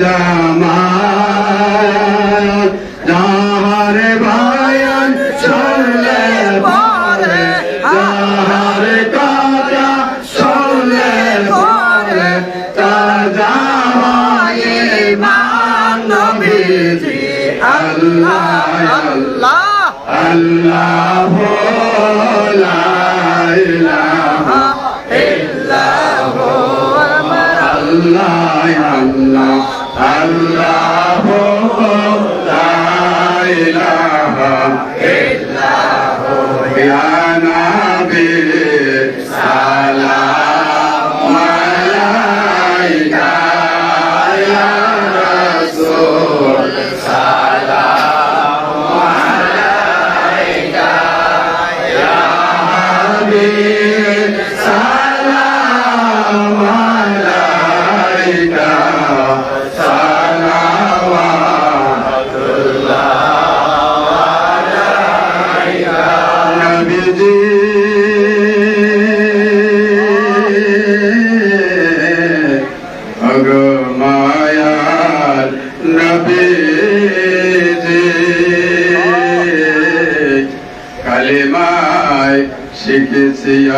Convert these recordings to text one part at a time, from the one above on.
জামাল, যাহার বায়ান শুনলে পরে যাহার কথা শুনলে পরে তাজা হয় মানবীজি আল্লাহ আল্লাহ। আল্লাহ লা ইলাহা ইল্লাহু আল্লাহ আল্লাহ। আল্লাহ ইলাহা ইল্লাহু ইয়া নবী সালাম।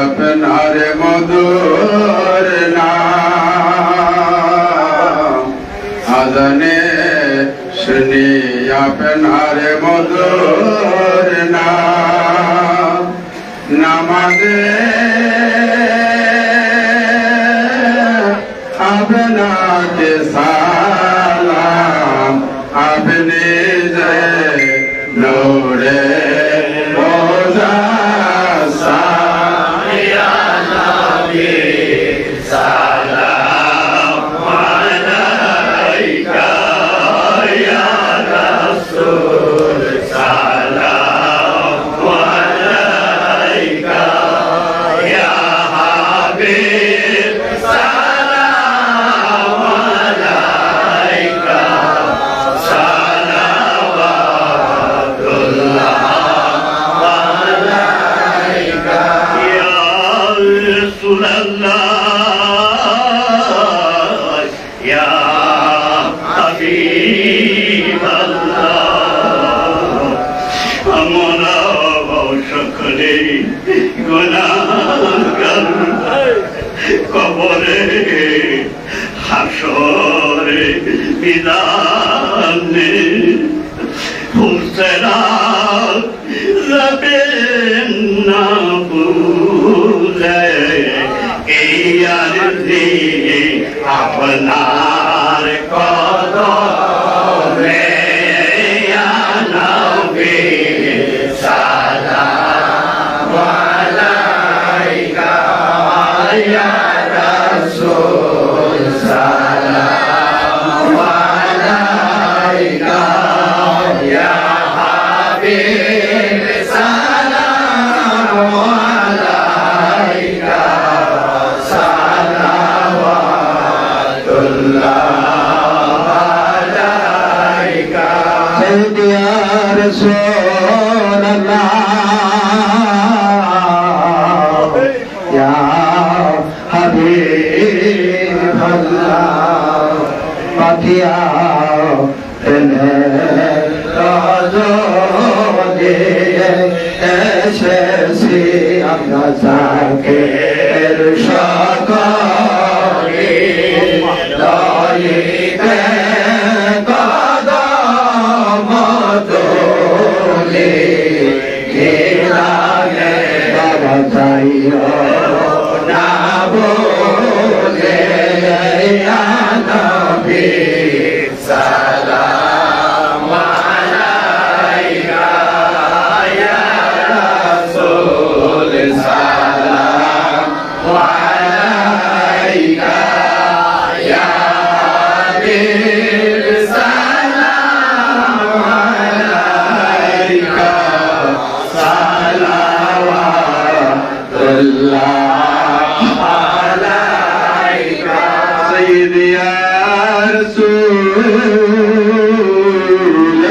আপনার মধুর আজানে শুনি আপনার মধুর নাম। নামাজে আপনাকে সালাম। আপনি যে নোরে রাসূলুল্লাহ ইয়া হাবিবাল্লাহ আমরা সকলে গুনাহগার কবরে হাসরে বিদানে হুসরা রবেন না আর দিয়ে আপনার কদমে এসেছি আমরা তাকে সকলে লইতে কদম তোলে চাইও না বলে আনবি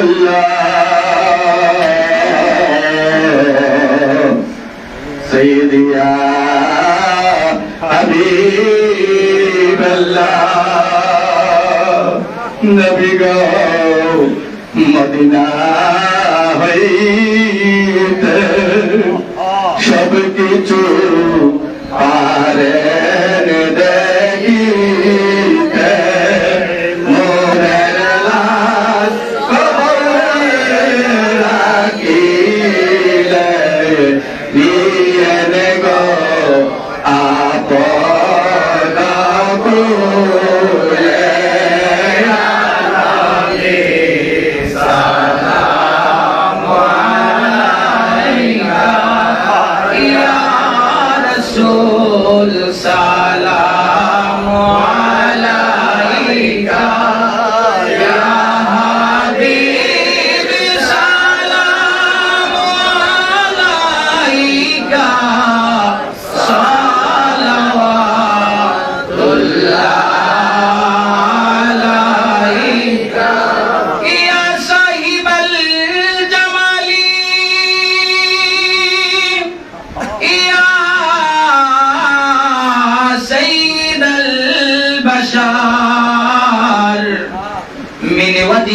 الله سيدي يا حبيب الله নবী গো মদিনা হইতে সব কিছু পারেন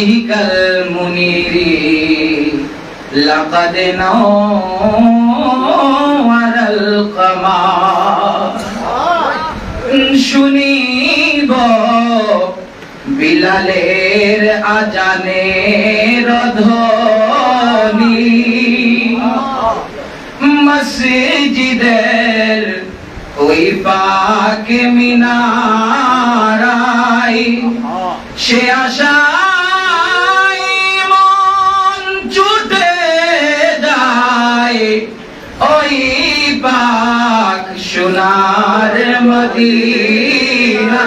من وجهك المنير لقد نور القمر শুনিব বিলালের আজানের ধ্বনি মসজিদের ওই পাক মিনারাই সে আশায় সোনার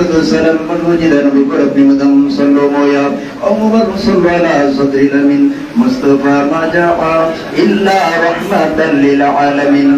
السلام من وجد نبي رب مدام صلوا مويا عمر صلى على صدر الأمين مصطفى ما جاء إلا رحمة للعالمين